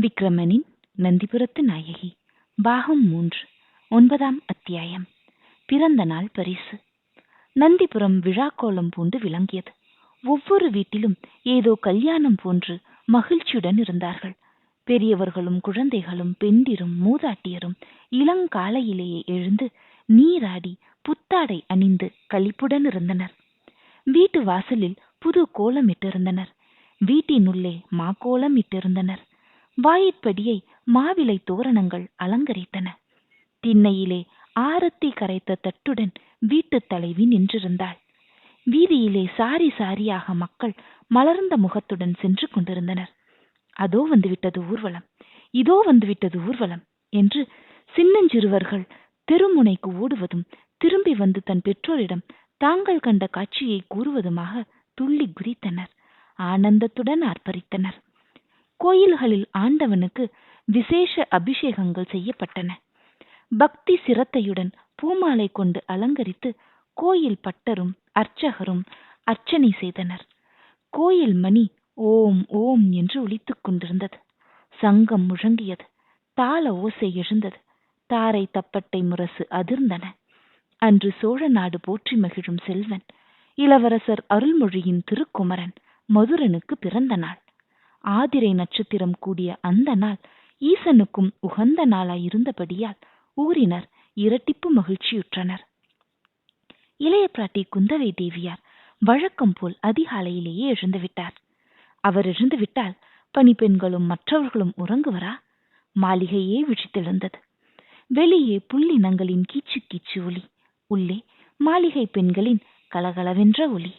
விக்ரமனின் நந்திபுரத்து நாயகி. பாகம் மூன்று ஒன்பதாம் அத்தியாயம். பிறந்த நாள் பரிசு. நந்திபுரம் விழாக்கோலம் பூண்டு விளங்கியது. ஒவ்வொரு வீட்டிலும் ஏதோ கல்யாணம் போன்று மகிழ்ச்சியுடன் இருந்தார்கள். பெரியவர்களும் குழந்தைகளும் பெண்டிரும் மூதாட்டியரும் இளங்காலையிலேயே எழுந்து நீராடி புத்தாடை அணிந்து களிப்புடன் இருந்தனர். வீட்டு வாசலில் புது கோலம் இட்டிருந்தனர் வீட்டினுள்ளே மாக்கோலம் இட்டிருந்தனர் வாயிற்படியை மாவிலை தோரணங்கள் அலங்கரித்தன. திண்ணையிலே ஆரத்தி கரைத்த தட்டுடன் வீட்டுத் தலைவி நின்றிருந்தாள். வீதியிலே சாரி சாரியாக மக்கள் மலர்ந்த முகத்துடன் சென்று கொண்டிருந்தனர். அதோ வந்துவிட்டது ஊர்வலம் இதோ வந்துவிட்டது ஊர்வலம் என்று சின்னஞ்சிறுவர்கள் தெருமுனைக்கு ஓடுவதும் திரும்பி வந்து தன் பெற்றோரிடம் தாங்கள் கண்ட காட்சியை கூறுவதுமாக துள்ளி குதித்தனர். ஆனந்தத்துடன் ஆர்ப்பரித்தனர். கோயில்களில் ஆண்டவனுக்கு விசேஷ அபிஷேகங்கள் செய்யப்பட்டன. பக்தி சிரத்தையுடன் பூமாலை கொண்டு அலங்கரித்து கோயில் பட்டரும் அர்ச்சகரும் அர்ச்சனை செய்தனர். கோயில் மணி ஓம் ஓம் என்று ஒலித்துக் கொண்டிருந்தது. சங்கம் முழங்கியது. தாள ஓசை எழுந்தது. தாரை தப்பட்டை முரசு அதிர்ந்தன. அன்று சோழ நாடு போற்றி மகிழும் செல்வன் இளவரசர் அருள்மொழியின் திருக்குமரன் மதுரனுக்கு பிறந்த நாள். ஆதிரை நட்சத்திரம் கூடிய அந்த நாள் ஈசனுக்கும் உகந்த நாளாய் இருந்தபடியால் ஊரினர் இரட்டிப்பு மகிழ்ச்சியுற்றனர். இளைய பிராட்டி குந்தவை தேவியார் வழக்கம் போல் அதிகாலையிலேயே எழுந்துவிட்டார் அவர் எழுந்துவிட்டால் பணிப்பெண்களும் மற்றவர்களும் உறங்குவரா? மாளிகையே விழித்தெழுந்தது. வெளியே புள்ளினங்களின் கீச்சு கீச்சு ஒலி உள்ளே மாளிகை பெண்களின் கலகலவென்ற ஒலி.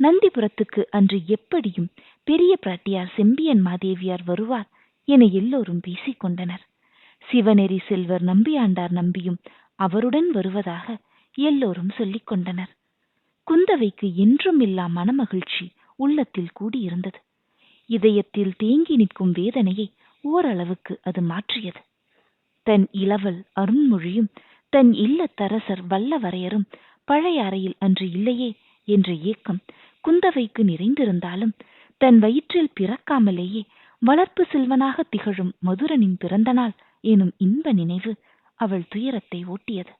நந்திபுரத்துக்கு அன்று எப்படியும் பெரிய பிராட்டியார் செம்பியன் மாதேவியார் வருவார் என எல்லோரும் பேசிக்கொண்டனர். சிவநெறி செல்வர் நம்பியாண்டார் நம்பியும் அவருடன் வருவதாக எல்லோரும் சொல்லிக் கொண்டனர் குந்தவைக்கு என்றும் இல்லா மனமகிழ்ச்சி உள்ளத்தில் கூடியிருந்தது. இதயத்தில் தேங்கி நிற்கும் வேதனையை ஓரளவுக்கு அது மாற்றியது. தன் இளவல் அருண்மொழியும் தன் இல்லத்தரசர் வல்லவரையரும் பழைய அறையில் அன்று இல்லையே என்ற ஏக்கம் குந்தவைக்கு நிறைந்திருந்தாலும் தன் வயிற்றில் பிறக்காமலேயே வளர்ப்பு செல்வனாக திகழும் மதுரனின் பிறந்தநாள் எனும் இன்ப நினைவு அவள் துயரத்தை ஓட்டியது.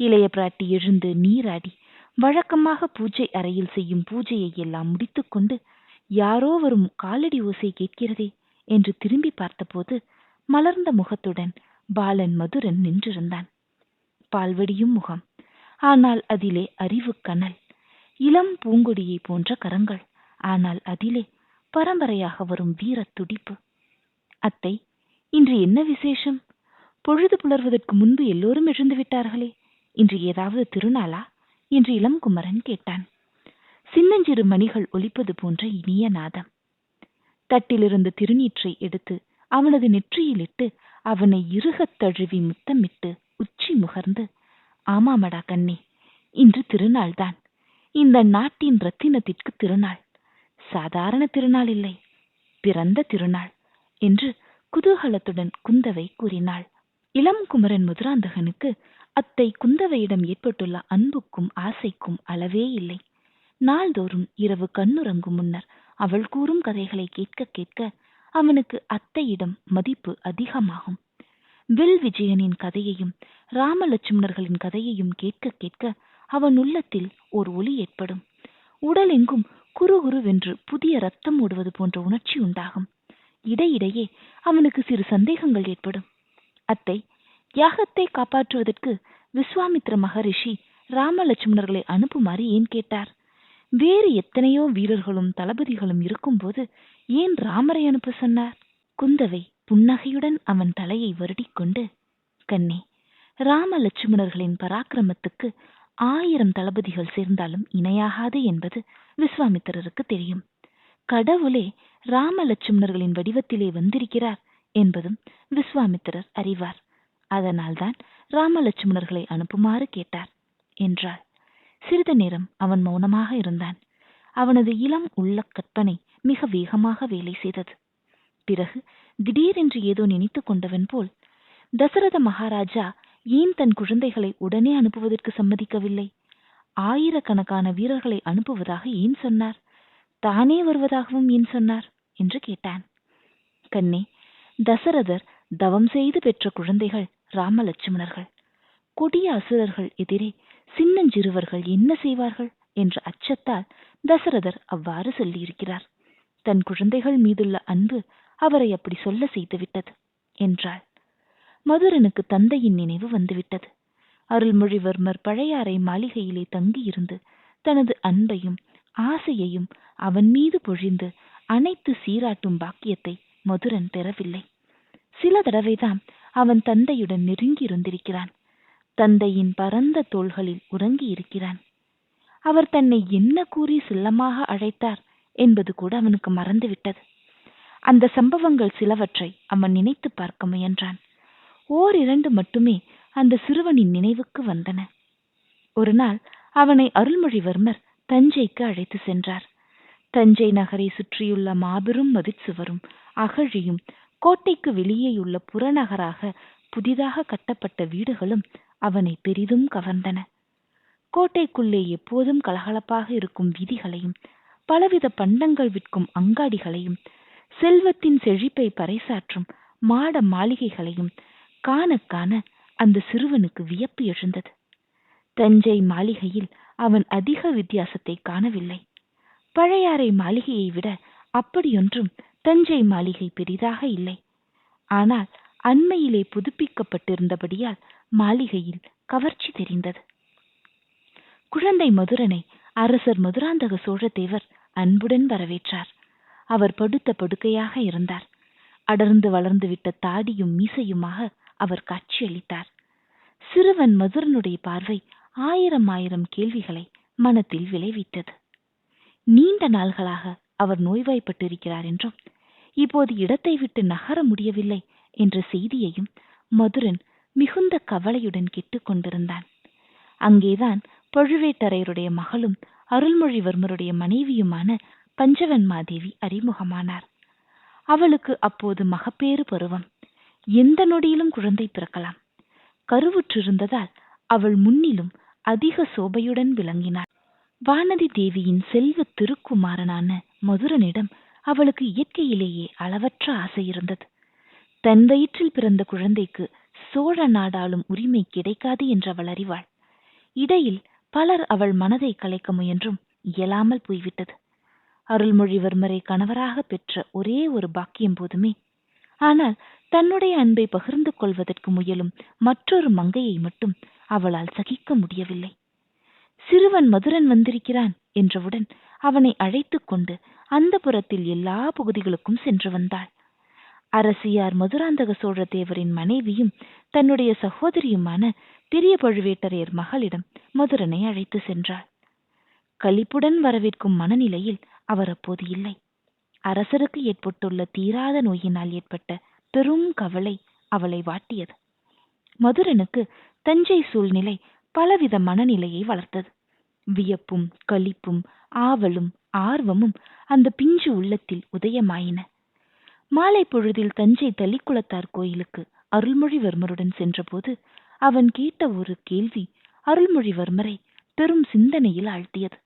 இளைய பிராட்டி எழுந்து நீராடி வழக்கமாக பூஜை அறையில் செய்யும் பூஜையை எல்லாம் முடித்துக்கொண்டு யாரோ வரும் காலடி ஓசை கேட்கிறதே என்று திரும்பி பார்த்தபோது மலர்ந்த முகத்துடன் பாலன் மதுரன் நின்றிருந்தான். பால்வடியும் முகம். ஆனால் அதிலே அறிவு கனல். இளம் பூங்கொடியை போன்ற கரங்கள். ஆனால் அதிலே பரம்பரையாக வரும் வீரத் துடிப்பு. அத்தை இன்று என்ன விசேஷம்? பொழுது புலர்வதற்கு முன்பு எல்லோரும் எழுந்து விட்டார்களே. இன்று ஏதாவது திருநாளா? என்று இளம்குமரன் கேட்டான். சின்னஞ்சிறு மணிகள் ஒலிப்பது போன்ற இனிய நாதம். தட்டிலிருந்து திருநீற்றை எடுத்து அவனது நெற்றியிலிட்டு அவனை இருகத் தழுவி முத்தமிட்டு உச்சி முகர்ந்து ஆமாமடா கண்ணே இன்று திருநாள்தான். இந்த நாட்டின் ரத்தினத்திற்கு திருநாள். சாதாரண திருநாள் இல்லை பிறந்த திருநாள் என்று குதூகலத்துடன் குந்தவை கூறினாள். இளம் குமரன் முதுராந்தகனுக்கு அத்தை குந்தவையிடம் ஏற்பட்டுள்ள அன்புக்கும் ஆசைக்கும் அளவே இல்லை. நாள்தோறும் இரவு கண்ணுறங்கும் முன்னர் அவள் கூறும் கதைகளை கேட்க கேட்க அவனுக்கு அத்தையிடம் மதிப்பு அதிகமாகும். வில் விஜயனின் கதையையும் ராமலட்சுமணர்களின் கதையையும் கேட்க கேட்க அவன் உள்ளத்தில் ஒரு ஒளி ஏற்படும். உடல் உடலெங்கும் குறுகுருவென்று புதிய ரத்தம் ஓடுவது போன்ற உணர்ச்சி உண்டாகும். இடையிடையே அவனுக்கு சிறு சந்தேகங்கள் ஏற்படும். அத்தை யாகத்தை காப்பாற்றுவதற்கு விஸ்வாமித்ர மகரிஷி ராமலட்சுமணர்களை அனுப்புமாறு ஏன் கேட்டார்? வேறு எத்தனையோ வீரர்களும் தளபதிகளும் இருக்கும்போது ஏன் ராமரை அனுப்ப சொன்னார்? குந்தவை புன்னகையுடன் அவன் தலையை வருடிக்கொண்டு கண்ணே ராம லட்சுமணர்களின் பராக்கிரமத்துக்கு ஆயிரம் தளபதிகள் சேர்ந்தாலும் இணையாகாது என்பது விஸ்வாமித்திரருக்கு தெரியும். கடவுளே ராமலட்சுமணர்களின் வடிவத்திலே வந்திருக்கிறார் என்பதும் விஸ்வாமித்திரர் அறிவார். அதனால்தான் ராமலட்சுமணர்களை அனுப்புமாறு கேட்டார் என்றாள். சிறிது நேரம் அவன் மௌனமாக இருந்தான். அவனது இளம் உள்ள கற்பனை மிக வேகமாக வேலை செய்தது. பிறகு திடீரென்று ஏதோ நினைத்து கொண்டவன் போல் தசரத மகாராஜா ஏன் தன் குழந்தைகளை உடனே அனுப்புவதற்கு சம்மதிக்கவில்லை? ஆயிரக்கணக்கான வீரர்களை அனுப்புவதாக ஏன் சொன்னார்? தானே வருவதாகவும் ஏன் சொன்னார்? என்று கேட்டான். கண்ணே தசரதர் தவம் செய்து பெற்ற குழந்தைகள் ராமலட்சுமணர்கள். கொடிய அசுரர்கள் எதிரே சின்னஞ்சிறுவர்கள் என்ன செய்வார்கள்? என்ற அச்சத்தால் தசரதர் அவ்வாறு சொல்லியிருக்கிறார். தன் குழந்தைகள் மீதுள்ள அன்பு அவரை அப்படி சொல்ல செய்துவிட்டது என்றாள். மதுரனுக்கு தந்தையின் நினைவு வந்துவிட்டது. அருள்மொழிவர்மர் பழையாறை மாளிகையிலே தங்கியிருந்து தனது அன்பையும் ஆசையையும் அவன் மீது பொழிந்து அனைத்து சீராட்டும் பாக்கியத்தை மதுரன் பெறவில்லை. சில தடவைதான் அவன் தந்தையுடன் நெருங்கியிருந்திருக்கிறான். தந்தையின் பரந்த தோள்களில் உறங்கி இருக்கிறான் அவர் தன்னை என்ன கூறி செல்லமாக அழைத்தார் என்பது கூட அவனுக்கு மறந்துவிட்டது. அந்த சம்பவங்கள் சிலவற்றை அவன் நினைத்து பார்க்க முயன்றான். ஓரிரண்டு மட்டுமே அந்த சிறுவனின் நினைவுக்கு வந்தன. ஒரு நாள் அவனை அருள்மொழிவர்மர் தஞ்சைக்கு அழைத்து சென்றார். தஞ்சை நகரை சுற்றியுள்ள மாபெரும் மதிச்சுவரும் அகழியும் கோட்டைக்கு வெளியேயுள்ள புறநகராக புதிதாக கட்டப்பட்ட வீடுகளும் அவனை பெரிதும் கவர்ந்தன. கோட்டைக்குள்ளே எப்போதும் கலகலப்பாக இருக்கும் வீதிகளையும் பலவித பண்டங்கள் விற்கும் அங்காடிகளையும் செல்வத்தின் செழிப்பை பறைசாற்றும் மாட மாளிகைகளையும் காண காண அந்த சிறுவனுக்கு வியப்பு எழுந்தது. தஞ்சை மாளிகையில் அவன் அதிக வித்தியாசத்தை காணவில்லை. பழையாறை மாளிகையை விட அப்படியொன்றும் தஞ்சை மாளிகை பெரிதாக இல்லை. ஆனால் அண்மையிலே புதுப்பிக்கப்பட்டிருந்தபடியால் மாளிகையில் கவர்ச்சி தெரிந்தது. குழந்தை மதுரனை அரசர் மதுராந்தக சோழதேவர் அன்புடன் வரவேற்றார். அவர் படுத்த படுக்கையாக இருந்தார். அடர்ந்து வளர்ந்துவிட்ட தாடியும் மீசையுமாக அவர் காட்சியளித்தார் சிறுவன் மதுரனுடைய பார்வை ஆயிரம் ஆயிரம் கேள்விகளை மனத்தில் விளைவித்தது. நீண்ட நாள்களாக அவர் நோய்வாய்ப்பட்டிருக்கிறார் என்றும் இப்போது இடத்தை விட்டு நகர முடியவில்லை என்ற செய்தியையும் மதுரன் மிகுந்த கவலையுடன் கேட்டுக்கொண்டிருந்தான் அங்கேதான் பழுவேட்டரையருடைய மகளும் அருள்மொழிவர்மருடைய மனைவியுமான பஞ்சவன்மாதேவி அறிமுகமானார். அவளுக்கு அப்போது மகப்பேறு பருவம். எந்த நொடியிலும் குழந்தை பிறக்கலாம். கருவுற்றிருந்ததால் அவள் முன்னிலும் அதிக சோபையுடன் விளங்கினாள். வானதி தேவியின் செல்வ திருக்குமாரனான மதுரனிடம் அவளுக்கு இயற்கையிலேயே அளவற்ற ஆசை இருந்தது. தன் வயிற்றில் பிறந்த குழந்தைக்கு சோழ நாடாலும் உரிமை கிடைக்காது என்று அவள் அறிவாள். இடையில் பலர் அவள் மனதை கலைக்க முயன்றும் இயலாமல் போய்விட்டது. அருள்மொழிவர்மரை கணவராக பெற்ற ஒரே ஒரு பாக்கியம் போதுமே ஆனால் தன்னுடைய அன்பை பகிர்ந்து கொள்வதற்கு முயலும் மற்றொரு மங்கையை மட்டும் அவளால் சகிக்க முடியவில்லை. சிறுவன் மதுரன் வந்திருக்கிறான் என்றவுடன் அவனை அழைத்துக் கொண்டு அந்த புறத்தில் எல்லா பகுதிகளுக்கும் சென்று வந்தாள். அரசியார் மதுராந்தக சோழ தேவரின் மனைவியும் தன்னுடைய சகோதரியுமான பெரிய பழுவேட்டரையர் மகளிடம் மதுரனை அழைத்து சென்றாள். களிப்புடன் வரவேற்கும் மனநிலையில் அவர் அப்போது இல்லை. அரசருக்கு ஏற்பட்டுள்ள தீராத நோயினால் ஏற்பட்ட பெரும் கவலை அவளை வாட்டியது. மதுரனுக்கு தஞ்சை சூழ்நிலை பலவித மனநிலையை வளர்த்தது. வியப்பும் களிப்பும் ஆவலும் ஆர்வமும் அந்த பிஞ்சு உள்ளத்தில் உதயமாயின. மாலை பொழுதில் தஞ்சை தளிக்குளத்தார் கோயிலுக்கு அருள்மொழிவர்மருடன் சென்றபோது அவன் கேட்ட ஒரு கேள்வி அருள்மொழிவர்மரை பெரும் சிந்தனையில் ஆழ்த்தியது.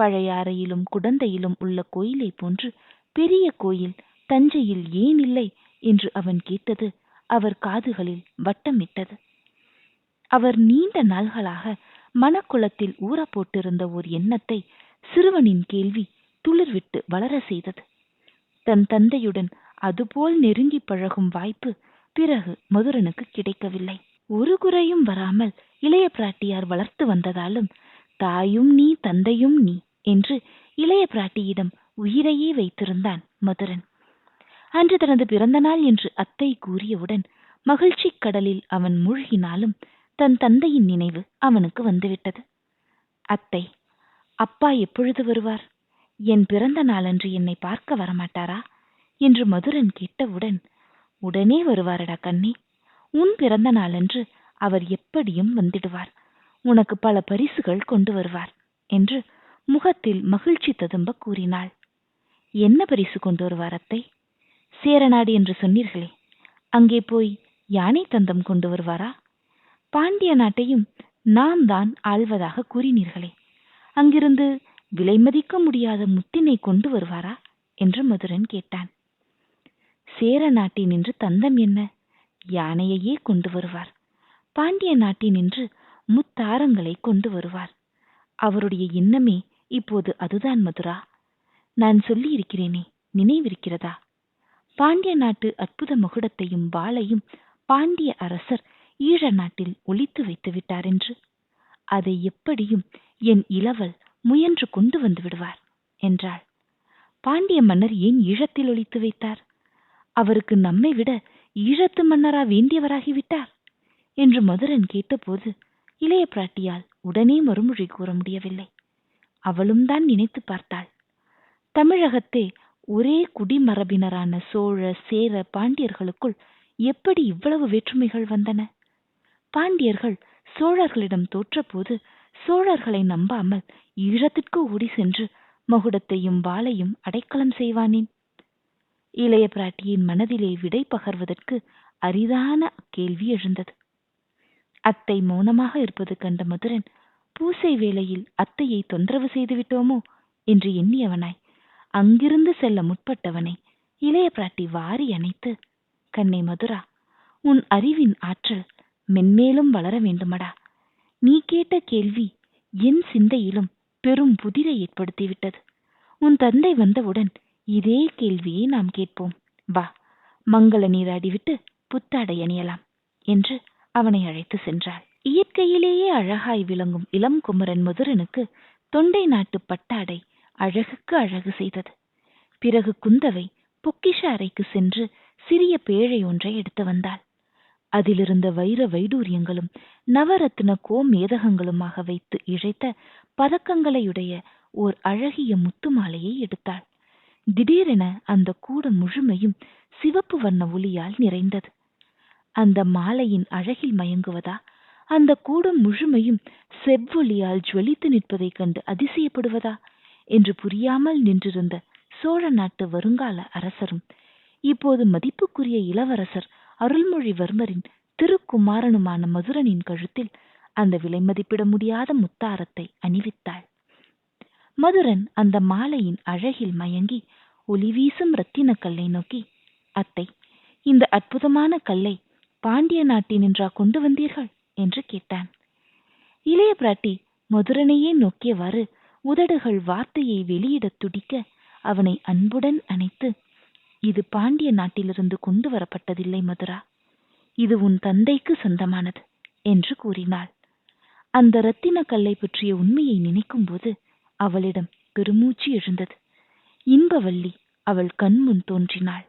பழையாறையிலும் குடந்தையிலும் உள்ள கோயிலை போன்று பெரிய கோயில் தஞ்சையில் ஏன் இல்லை என்று அவன் கேட்டது அவர் காதுகளில் வட்டமிட்டது. அவர் நீண்ட நாள்களாக மனக்குளத்தில் ஊற போட்டிருந்த ஓர் எண்ணத்தை சிறுவனின் கேள்வி துளிர்விட்டு வளர செய்தது. தன் தந்தையுடன் அதுபோல் நெருங்கி பழகும் வாய்ப்பு பிறகு மதுரனுக்கு கிடைக்கவில்லை. ஒரு குறையும் வராமல் இளைய பிராட்டியார் வளர்த்து வந்ததாலும் தாயும் நீ தந்தையும் நீ என்று இளைய பிராட்டியிடம் உயிரையே வைத்திருந்தான் மதுரன். அன்று தனது பிறந்த நாள் என்று அத்தை கூறியவுடன் மகிழ்ச்சிக் கடலில் அவன் மூழ்கினாலும் தன் தந்தையின் நினைவு அவனுக்கு வந்துவிட்டது. அத்தை அப்பா எப்பொழுது வருவார்? என் பிறந்த நாளன்று என்னை பார்க்க வரமாட்டாரா? என்று மதுரன் கேட்டவுடன் உடனே வருவாரடா கண்ணே. உன் பிறந்த நாளன்று அவர் எப்படியும் வந்திடுவார். உனக்கு பல பரிசுகள் கொண்டு வருவார் என்று முகத்தில் மகிழ்ச்சி ததும்ப கூறினாள். என்ன பரிசு கொண்டு வருவார் அத்தை? சேரநாடு என்று சொன்னீர்களே அங்கே போய் யானை தந்தம் கொண்டு வருவாரா? பாண்டிய நாட்டையும் நாம் தான் ஆள்வதாக கூறினீர்களே அங்கிருந்து விலை மதிக்க முடியாத முத்தினை கொண்டு வருவாரா? என்று மதுரன் கேட்டான். சேர நாட்டினின்று தந்தம் என்ன? யானையையே கொண்டு வருவார். பாண்டிய நாட்டினின்று முத்தாரங்களை கொண்டு வருவார். அவருடைய எண்ணமே இப்போது அதுதான் மதுரா. நான் சொல்லி இருக்கிறேனே நினைவிருக்கிறதா? பாண்டிய நாட்டு அற்புத மகுடத்தையும் வாளையும் பாண்டிய அரசர் ஈழ நாட்டில் ஒழித்து வைத்து விட்டார் என்று. அதை எப்படியும் என் இளவல் முயன்று கொண்டு வந்து விடுவார் என்றாள். பாண்டிய மன்னர் ஏன் ஈழத்தில் ஒழித்து வைத்தார்? அவருக்கு நம்மை விட ஈழத்து மன்னரா வேண்டியவராகிவிட்டார் என்று மதுரன் கேட்டபோது இளைய பிராட்டியால் உடனே மறுமொழி கூற முடியவில்லை. அவளும் தான் நினைத்து பார்த்தாள். தமிழகத்தே ஒரே குடிமரபினரான சோழ சேர பாண்டியர்களுக்குள் எப்படி இவ்வளவு வேற்றுமைகள் வந்தன? பாண்டியர்கள் சோழர்களிடம் தோற்றபோது சோழர்களை நம்பாமல் ஈழத்திற்கு ஓடி சென்று மகுடத்தையும் வாளையும் அடைக்கலம் செய்வானேன். இளைய பிராட்டியின் மனதிலே விடை பகர்வதற்கு அரிதான கேள்வி எழுந்தது. அத்தை மௌனமாக இருப்பது கண்ட மதுரன் பூசை வேளையில் அத்தையை தொந்தரவு செய்து விட்டோமோ என்று எண்ணியவனாய். அங்கிருந்து செல்ல முற்பட்டவனை இளைய பிராட்டி வாரி அணைத்து கண்ணே மதுரா உன் அறிவின் ஆற்றல் மென்மேலும் வளர வேண்டுமடா. நீ கேட்ட கேள்வி என் சிந்தையிலும் பெரும் புதிரை ஏற்படுத்திவிட்டது. உன் தந்தை வந்தவுடன் இதே கேள்வியை நாம் கேட்போம். வா மங்கள நீராடிவிட்டு புத்தாடை அணியலாம் என்று அவனை அழைத்து சென்றாள். இயற்கையிலேயே அழகாய் விளங்கும் இளம் குமரன் மதுரனுக்கு தொண்டை நாட்டு பட்டாடை அழகுக்கு அழகு செய்தது. பிறகு குந்தவை பொக்கிஷ அறைக்கு சென்று சிறிய பேழை ஒன்றை எடுத்து வந்தாள். அதிலிருந்த வைர வைடூரியங்களும் நவரத்ன கோமேதகங்களுமாக வைத்து இழைத்த பதக்கங்களையுடைய ஓர் அழகிய முத்து மாலையை எடுத்தாள். திடீரென அந்த கூட முழுமையும் சிவப்பு வண்ண ஒளியால் நிறைந்தது. அந்த மாலையின் அழகில் மயங்குவதா? அந்த கூடம் முழுமையும் செவ்வொளியால் ஜுவலித்து நிற்பதைக் கண்டு அதிசயப்படுவதா? என்று புரியாமல் நின்றிருந்த சோழ நாட்டு வருங்கால அரசரும் இப்போது மதிப்புக்குரிய இளவரசர் அருள்மொழிவர்மரின் திருக்குமாரனுமான மதுரனின் கழுத்தில் அந்த விலை மதிப்பிட முடியாத முத்தாரத்தை அணிவித்தாள். மதுரன் அந்த மாலையின் அழகில் மயங்கி ஒளி வீசும் ரத்தின கல்லை நோக்கி அத்தை இந்த அற்புதமான கல்லை பாண்டிய நாட்டினின்றா கொண்டு வந்தீர்கள்? என்று கேட்டான். இளைய பிராட்டி மதுரனையே நோக்கியவாறு உதடுகள் வார்த்தையை வெளியிட துடிக்க அவனை அன்புடன் அணைத்து இது பாண்டிய நாட்டிலிருந்து கொண்டு வரப்பட்டதில்லை மதுரா. இது உன் தந்தைக்கு சொந்தமானது என்று கூறினாள். அந்த ரத்தின கல்லை பற்றிய உண்மையை நினைக்கும்போது அவளிடம் பெருமூச்சு எழுந்தது. இன்பவல்லி அவள் கண்முன் தோன்றினாள்.